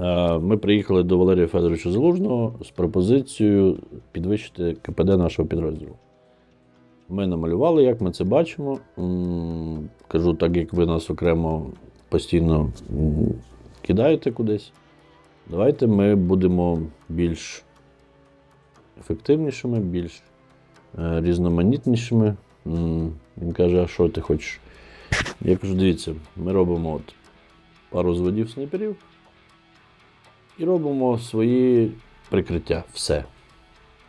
Е, Ми приїхали до Валерія Федоровича Залужного з пропозицією підвищити КПД нашого підрозділу. Ми намалювали, як ми це бачимо. Кажу, так як ви нас окремо постійно кидаєте кудись, давайте ми будемо більш ефективнішими, більш е, різноманітнішими. Він каже: а що ти хочеш? Я кажу, дивіться, ми робимо от пару зводів снайперів і робимо свої прикриття. Все.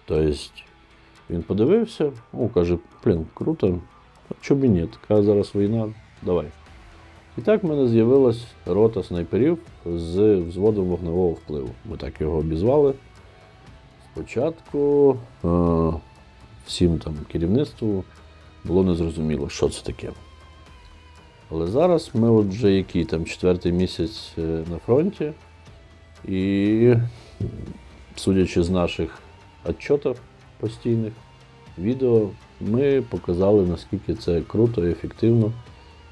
Тобто він подивився, о, каже, блін, круто, чому і ні? Така зараз війна, давай. І так в мене з'явилась рота снайперів з взводом вогневого впливу. Ми так його обізвали. Спочатку е, всім там керівництву було незрозуміло, що це таке. Але зараз ми от вже який там четвертий місяць е, на фронті, і судячи з наших відчотів постійних, відео, ми показали, наскільки це круто і ефективно.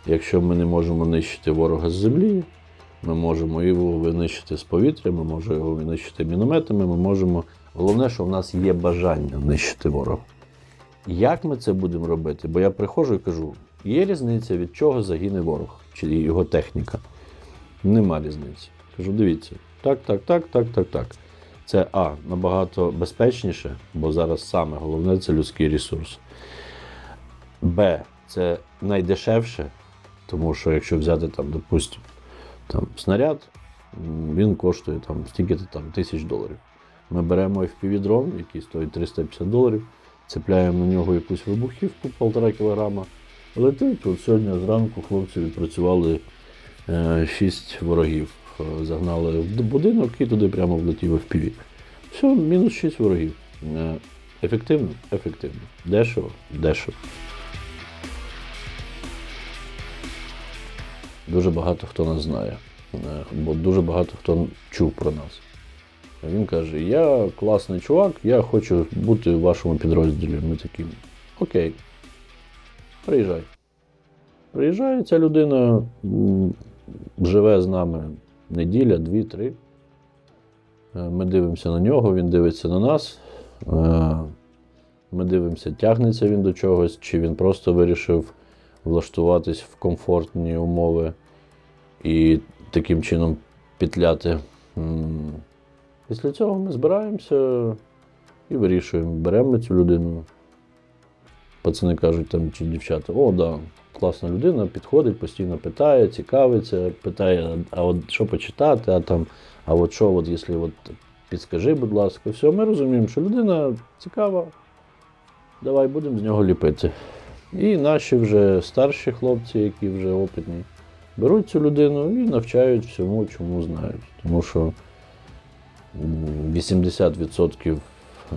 Якщо ми не можемо нищити ворога з землі, ми можемо його винищити з повітря, ми можемо його винищити мінометами, ми можемо. Головне, що в нас є бажання нищити ворога. Як ми це будемо робити? Бо я приходжу і кажу: є різниця, від чого загине ворог чи його техніка. Нема різниці. Кажу, дивіться, так, так, так, так, так, так. Це А, набагато безпечніше, бо зараз саме головне це людський ресурс. Б, це найдешевше, тому що якщо взяти там, допустимо, там, снаряд, він коштує там стільки-то там тисяч доларів. Ми беремо FPV-дрон, який стоїть 350 доларів, цепляємо на нього якусь вибухівку 1,5 кг. Летить, от сьогодні зранку хлопці відпрацювали 6 ворогів. Е, Загнали в будинок і туди прямо влетів FPV. Все, мінус 6 ворогів. Е, Ефективно? Ефективно. Дешево? Дешево. Дуже багато хто нас знає, е, бо дуже багато хто чув про нас. Він каже: Я класний чувак, я хочу бути в вашому підрозділі. Ми такі, окей, приїжджай. Приїжджає ця людина, живе з нами неділя, дві-три. Е, Ми дивимося на нього, він дивиться на нас. Е, Ми дивимося, тягнеться він до чогось, чи він просто вирішив влаштуватись в комфортні умови і таким чином петляти. Після цього ми збираємося і вирішуємо, беремо цю людину. Пацани кажуть там чи дівчата, о, да, класна людина, підходить, постійно питає, цікавиться, питає, а от що почитати, а там, а от що, от, якщо от, підскажи, будь ласка, все, ми розуміємо, що людина цікава, давай будемо з нього ліпити. І наші вже старші хлопці, які вже опитні, беруть цю людину і навчають всьому, чому знають. Тому що 80%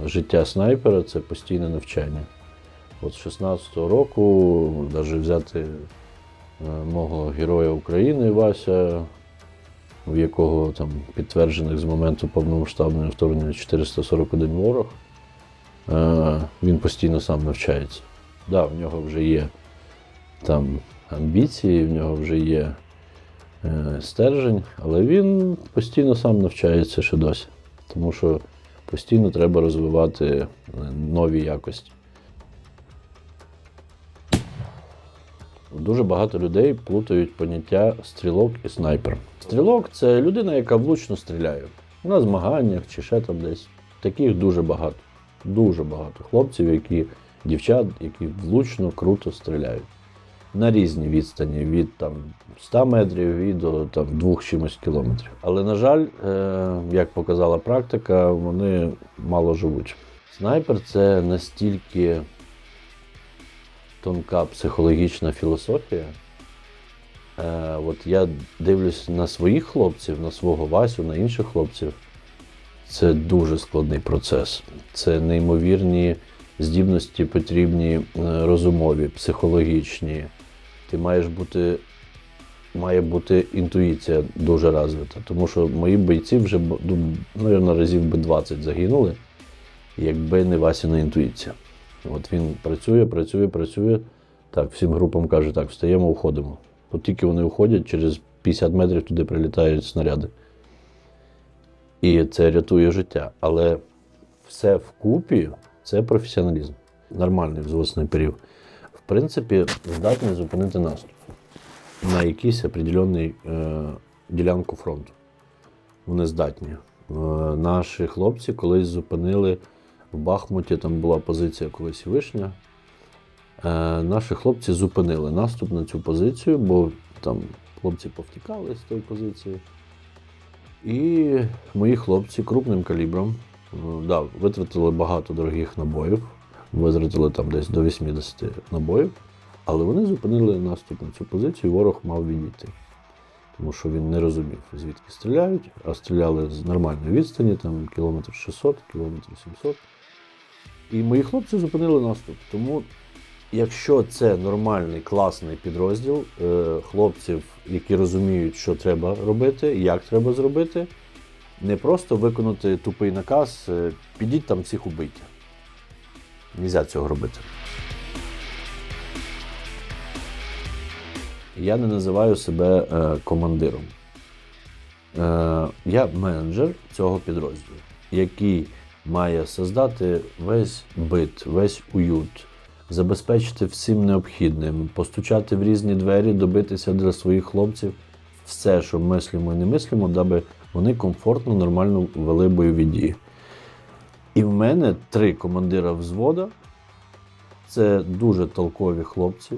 життя снайпера це постійне навчання. От з 16-го року, навіть взяти е, мого героя України Вася, в якого там підтверджених з моменту повномасштабного вторгнення 441 ворог, е, він постійно сам навчається. Да, в нього вже є там амбіції, в нього вже є е, стержень, але він постійно сам навчається ще досі. Тому що постійно треба розвивати нові якості. Дуже багато людей плутають поняття стрілок і снайпер. Стрілок це людина, яка влучно стріляє. На змаганнях чи ще там десь. Таких дуже багато. Дуже багато хлопців, які дівчат, які влучно круто стріляють. На різні відстані від там 100 метрів і до там, 2 чимось кілометрів. Але, на жаль, е, як показала практика, вони мало живуть. Снайпер це настільки тонка психологічна філософія. Е, от я дивлюсь на своїх хлопців, на свого Васю, на інших хлопців. Це дуже складний процес. Це неймовірні здібності потрібні е, розумові, психологічні. Ти маєш бути, має бути інтуїція дуже розвита. Тому що мої бойці вже, б- ну, мабуть, разів би 20 загинули, якби не Васіна інтуїція. От він працює, працює, працює. Так, всім групам каже, так, встаємо, уходимо. От тільки вони уходять, через 50 метрів туди прилітають снаряди. І це рятує життя. Але все вкупі це професіоналізм. Нормальний взводний період. В принципі, здатний зупинити наступ на якийсь определенний е, ділянку фронту. Вони здатні. Е, наші хлопці колись зупинили в Бахмуті, там була позиція колись вишня. Е, наші хлопці зупинили наступ на цю позицію, бо там хлопці повтікали з тої позиції. І мої хлопці крупним калібром е, да, витратили багато дорогих набоїв, витратили там десь до 80 набоїв, але вони зупинили наступ на цю позицію, і ворог мав відійти. Тому що він не розумів, звідки стріляють, а стріляли з нормальної відстані, там кілометр 600, кілометр 700. І мої хлопці зупинили наступ. Тому, якщо це нормальний, класний підрозділ е, хлопців, які розуміють, що треба робити, як треба зробити, не просто виконати тупий наказ, е, підіть там всіх убийте. Нельзя цього робити. Я не називаю себе е, командиром. Я менеджер цього підрозділу, який має создати весь бит, весь уют, забезпечити всім необхідним, постучати в різні двері, добитися для своїх хлопців все, що мислимо і не мислимо, даби вони комфортно, нормально вели бойові дії. І в мене три командира взвода. Це дуже толкові хлопці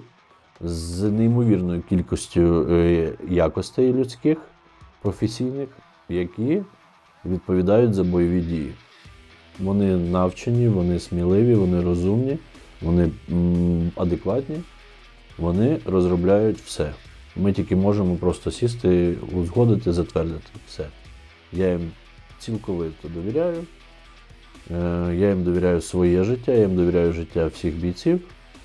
з неймовірною кількістю е, якостей людських, професійних, які відповідають за бойові дії. Вони навчені, вони сміливі, вони розумні, вони адекватні, вони розробляють все. Ми тільки можемо просто сісти, узгодити, затвердити все. Я їм цілковито довіряю. Е, Я їм довіряю своє життя, я їм довіряю життя всіх бійців.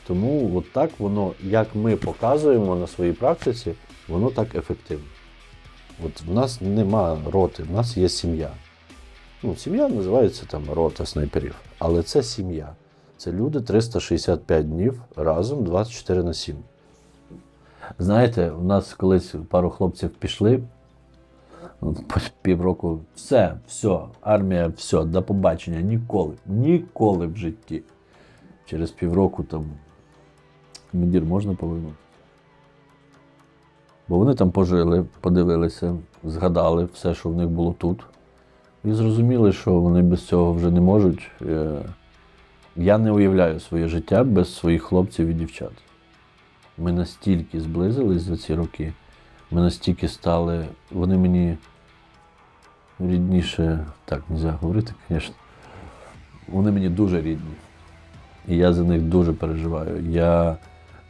Тому от так воно, як ми показуємо на своїй практиці, воно так ефективно. От в нас нема роти, в нас є сім'я. Ну, сім'я називається там рота снайперів, але це сім'я. Це люди 365 днів разом 24 на 7. Знаєте, у нас колись пару хлопців пішли. Півроку все, все, армія, все, до побачення. Ніколи, ніколи в житті. Через півроку там командир можна повернути. Бо вони там пожили, подивилися, згадали все, що в них було тут. І зрозуміли, що вони без цього вже не можуть. Е, Я не уявляю своє життя без своїх хлопців і дівчат. Ми настільки зблизились за ці роки, ми настільки стали. Вони мені рідніше, так не можна говорити, звісно. Вони мені дуже рідні. І я за них дуже переживаю. Я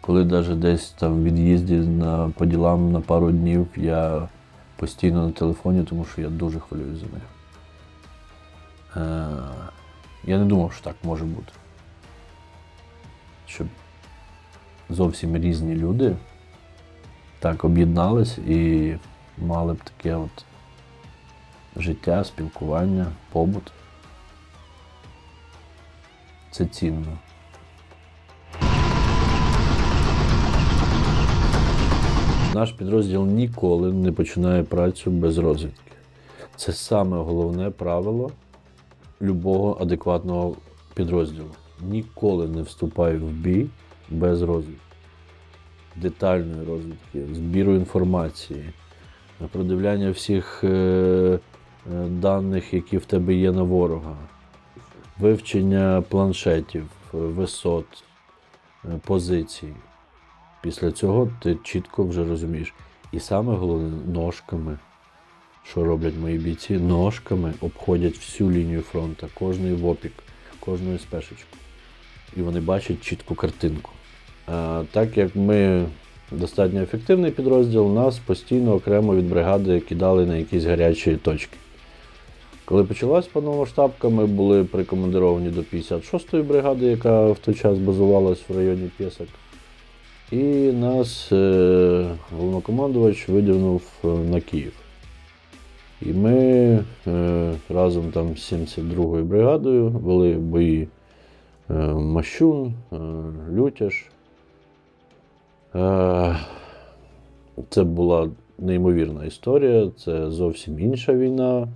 коли навіть десь там від'їзді на, по ділам на пару днів, я постійно на телефоні, тому що я дуже хвилююсь за них. Е, я не думав, що так може бути. Щоб зовсім різні люди так об'єднались і мали б таке от життя, спілкування, побут. Це цінно. Наш підрозділ ніколи не починає працю без розвідки. Це саме головне правило любого адекватного підрозділу. Ніколи не вступай в бій без розвідки. Детальної розвідки, збіру інформації, продивляння всіх е, е, даних, які в тебе є на ворога, вивчення планшетів, висот, е, позицій. Після цього ти чітко вже розумієш. І саме головне ножками. Що роблять мої бійці? Ножками обходять всю лінію фронту, кожний вопік, кожну спешечку. І вони бачать чітку картинку. А, так як ми достатньо ефективний підрозділ, нас постійно окремо від бригади кидали на якісь гарячі точки. Коли почалась повномасштабка, ми були прикомандировані до 56-ї бригади, яка в той час базувалась в районі Пєсок. І нас е, головнокомандувач видягнув е, на Київ. І ми е, разом там з 72-ю бригадою вели бої е, Мащун, е, Лютяш. Це була неймовірна історія, це зовсім інша війна.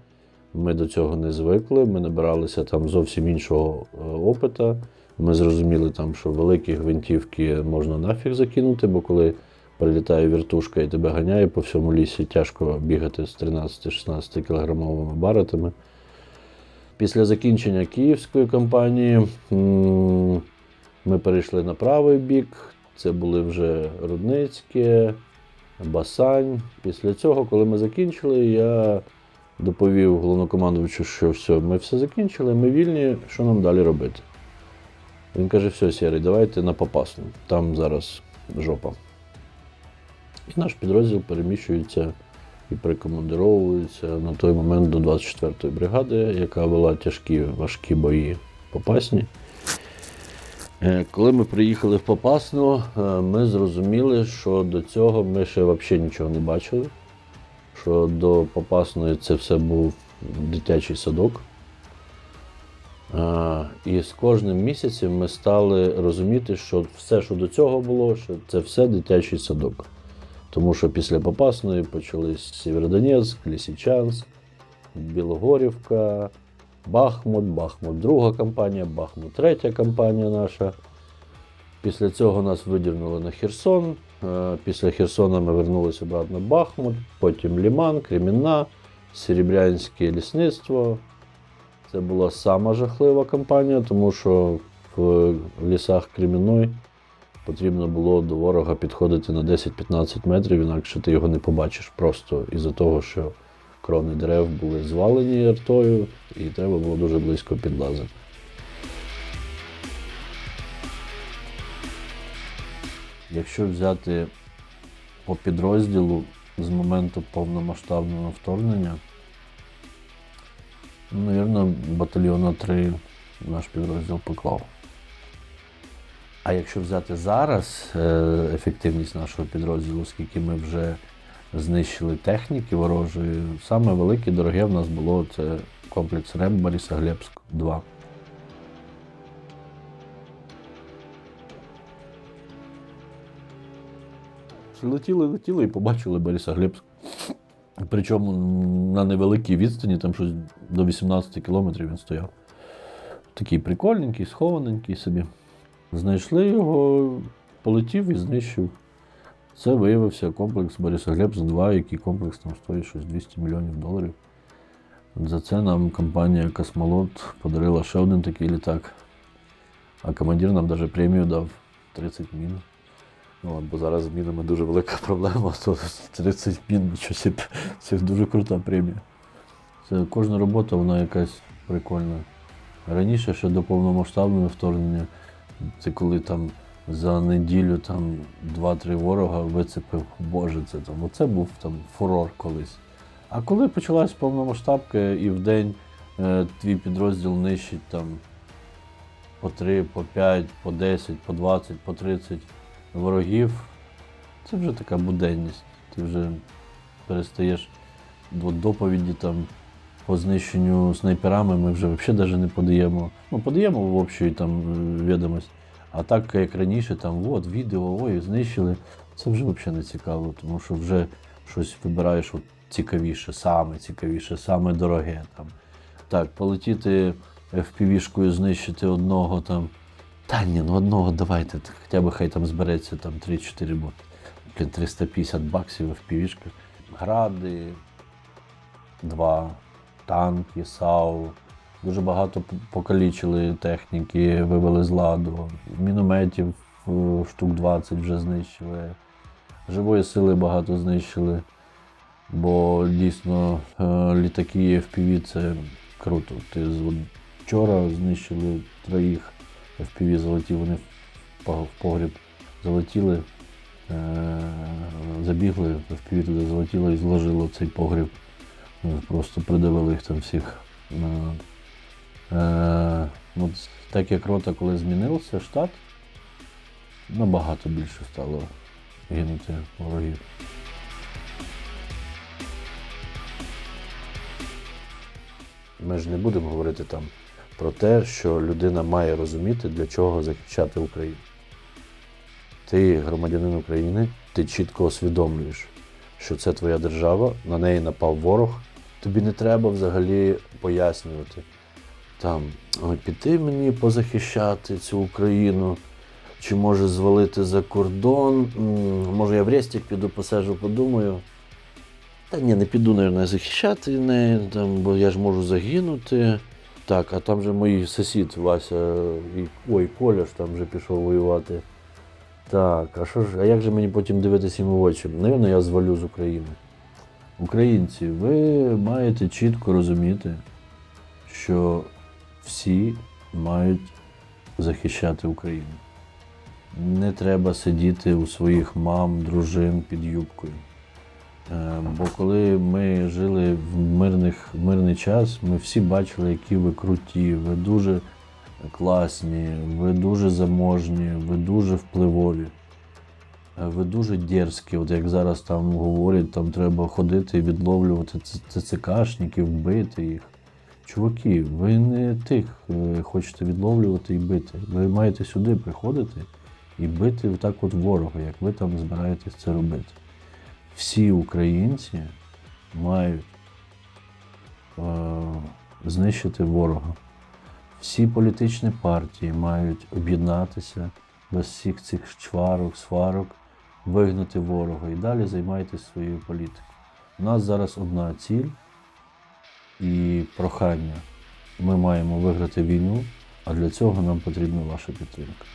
Ми до цього не звикли, ми набиралися там зовсім іншого опита. Ми зрозуміли, там, що великі гвинтівки можна нафіг закинути, бо коли прилітає віртушка і тебе ганяє по всьому лісі, тяжко бігати з 13-16 кілограмовими баретами. Після закінчення київської кампанії ми перейшли на правий бік. Це були вже Рудницьке, Басань. Після цього, коли ми закінчили, я доповів головнокомандувачу, що все, ми все закінчили, ми вільні, що нам далі робити. Він каже: все, Сірий, давайте на Попасну. Там зараз жопа. І наш підрозділ переміщується і прикомандировується на той момент до 24-ї бригади, яка вела тяжкі важкі бої Попасні. Е, Коли ми приїхали в Попасну, е, ми зрозуміли, що до цього ми ще взагалі нічого не бачили. Що до Попасної це все був дитячий садок. І з кожним місяцем ми стали розуміти, що все, що до цього було, це все дитячий садок. Тому що після Попасної почались Сєвєродонецьк, Лісичанськ, Білогорівка, Бахмут, Бахмут друга кампанія, Бахмут третя кампанія наша. Після цього нас видірнули на Херсон. Е, Після Херсона ми вернулися обратно в Бахмут, потім Ліман, Кремінна, Серебрянське лісництво. Це була сама жахлива кампанія, тому що в лісах Кремінної потрібно було до ворога підходити на 10-15 метрів, інакше ти його не побачиш просто із-за того, що крони дерев були звалені артою, і треба було дуже близько підлазити. Якщо взяти по підрозділу з моменту повномасштабного вторгнення, ну, Навірно, батальйона 3 наш підрозділ поклав. А якщо взяти зараз е, ефективність нашого підрозділу, оскільки ми вже знищили техніки ворожої, саме велике дороге в нас було це комплекс РЕБ Борисоглебськ 2. Летіли, летіли і побачили Борисоглебськ. Причому на невеликій відстані, там щось до 18 кілометрів він стояв. Такий прикольненький, схованенький собі. Знайшли його, полетів і знищив. Це виявився комплекс Борисоглебськ 2, який комплекс там стоїть щось 200 мільйонів доларів. За це нам компанія Космолот подарила ще один такий літак. А командир нам навіть премію дав 30 мін. Ну, бо зараз з мінами дуже велика проблема, то 30 мін, собі, це дуже крута премія. Це кожна робота, вона якась прикольна. Раніше, ще до повномасштабного вторгнення, це коли там за неділю там 2-3 ворога вицепив, боже, це там. Оце був там фурор колись. А коли почалась повномасштабка і в день е, твій підрозділ нищить там по 3, по 5, по 10, по 20, по 30 ворогів, це вже така буденність. Ти вже перестаєш до доповіді там по знищенню снайперами ми вже взагалі навіть не подаємо. Ну, подаємо в общу там е, відомість. А так, як раніше, там от відео, ой, знищили, це вже взагалі не цікаво, тому що вже щось вибираєш от цікавіше, саме цікавіше, саме дороге. Там. Так, полетіти FPV-шкою, знищити одного там. Та ні, ну одного давайте, хоча б хай там збереться там 3-4 бо блін, 350 баксів FPV-шка. Гради, два, танки, САУ. Дуже багато покалічили техніки, вивели з ладу. Мінометів е, штук 20 вже знищили. Живої сили багато знищили. Бо дійсно е, літаки FPV це круто. Ти вчора знищили троїх FPV залетів, вони в погріб залетіли, е, забігли, FPV туди залетіло і зложило цей погріб. Ну, Просто придавили їх там всіх. Е, Е, от так як рота, коли змінився штат, набагато більше стало гинути ворогів. Ми ж не будемо говорити там про те, що людина має розуміти, для чого захищати Україну. Ти громадянин України, ти чітко усвідомлюєш, що це твоя держава, на неї напав ворог, Тобі не треба взагалі пояснювати. Там піти мені позахищати цю Україну, чи може звалити за кордон. Може, я в Рестік піду посежу, подумаю. Та ні, не піду, мабуть, захищати неї, там, бо я ж можу загинути. Так, а там же мій сусід Вася, і, ой, Коля ж там вже пішов воювати. Так, а що ж, а як же мені потім дивитися йому в очі? Навірно, я звалю з України. Українці, ви маєте чітко розуміти, що всі мають захищати Україну. Не треба сидіти у своїх мам, дружин під юбкою. Е, Бо коли ми жили в мирних, мирний час, ми всі бачили, які ви круті, ви дуже класні, ви дуже заможні, ви дуже впливові. Е, Ви дуже дерзкі, от як зараз там говорять, там треба ходити і відловлювати ЦЦКшників, бити їх. Чуваки, ви не тих е, хочете відловлювати і бити. Ви маєте сюди приходити і бити так от ворога, як ви там збираєтесь це робити. Всі українці мають е, знищити ворога. Всі політичні партії мають об'єднатися без всіх цих чварок, сварок, вигнати ворога і далі займайтесь своєю політикою. У нас зараз одна ціль і прохання. Ми маємо виграти війну, а для цього нам потрібна ваша підтримка.